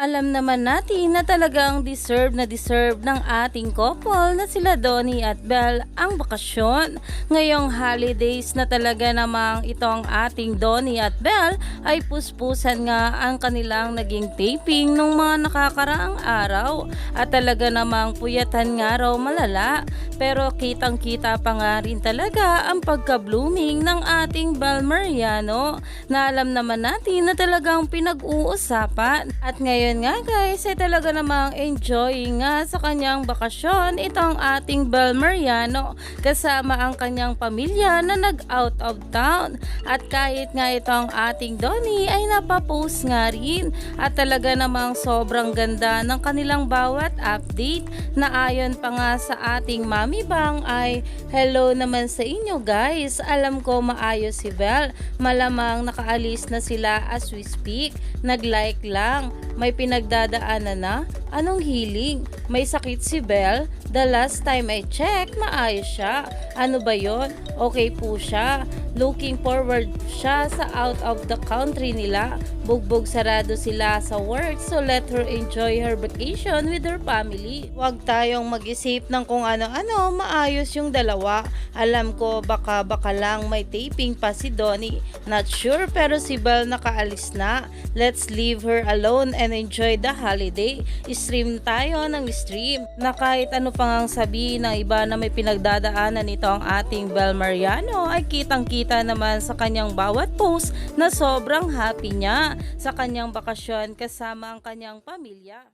Alam naman natin na talagang deserve na deserve ng ating couple na sila Donnie at Belle ang bakasyon. Ngayong holidays na talaga namang itong ating Donnie at Belle ay puspusan nga ang kanilang naging taping nung mga nakakaraang araw. At talaga namang puyatan nga raw malala. Pero kitang kita pa nga rin talaga ang pagka-blooming ng ating Belle Mariano na alam naman natin na talagang pinag-uusapan. At ngayon nga guys ay talaga namang enjoying nga sa kanyang bakasyon itong ating Belle Mariano kasama ang kanyang pamilya na nag-out of town. At kahit nga itong ating Donnie ay napapost nga rin at talaga namang sobrang ganda ng kanilang bawat update na ayon pa nga sa ating Mami Bang ay hello naman sa inyo guys. Alam ko maayos si Belle. Malamang nakaalis na sila as we speak. Nag-like lang. May pinagdadaanan na? Anong healing? May sakit si Belle? The last time I check, maayos siya. Ano ba yon? Okay po siya. Looking forward siya sa out of the country nila. Bugbog sarado sila sa work so let her enjoy her vacation with her family. Huwag tayong mag-isip ng kung ano-ano, maayos yung dalawa. Alam ko baka baka lang may taping pa si Donnie. Not sure pero si Belle nakaalis na. Let's leave her alone and enjoy the holiday. Stream tayo ng stream na kahit ano pang ang sabihin ng iba na may pinagdadaanan nito ang ating Belle Mariano ay kitang kita naman sa kanyang bawat post na sobrang happy niya sa kanyang bakasyon kasama ang kanyang pamilya.